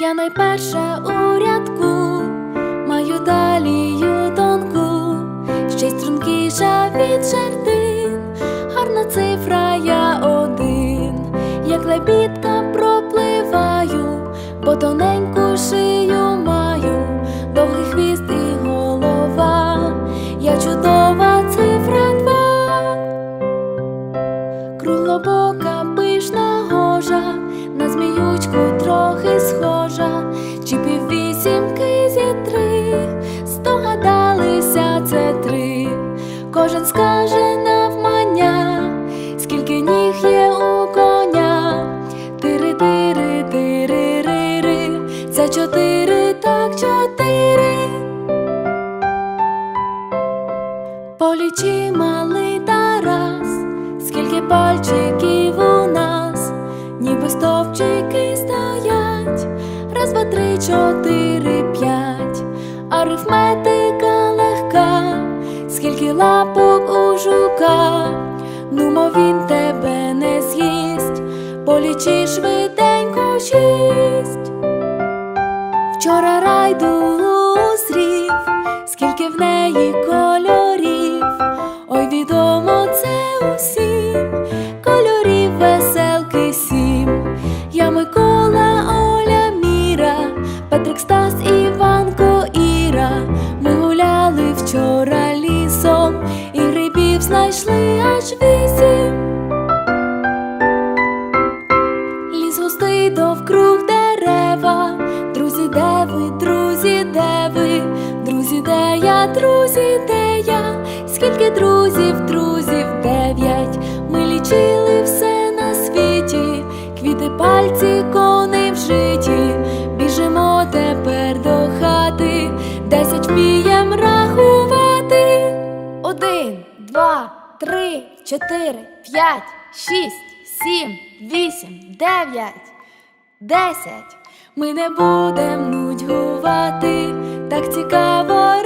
Я найперша у рядку, маю далію тонку, ще й стрункіша від жердин, гарна цифра я один, як лебідка пропливаю, по тоненьку Скаже навмання, скільки ніг є у коня. Тири, тири, тири, рири, це чотири, так чотири. Полічи малий Тарас, скільки пальчиків у нас, ніби стовпчики стоять, раз, два, три, чотири, п'ять, арифметика легка, лапок у жука, нумо він тебе не з'їсть, полічи швиденько шість. Вчора райду зрів, скільки в неї кольорів, ой відомо це усім, кольорів веселки сім. Я Микола, Оля, Міра, Петрик Стас, Іванко, друзі, де я, скільки друзів, друзів, дев'ять. Ми лічили все на світі, квіти, пальці, коней в житті. Біжимо тепер до хати, десять вмієм рахувати. Один, два, три, чотири, п'ять, шість, сім, вісім, дев'ять, десять. Ми не будем нудьгувати, так цікаво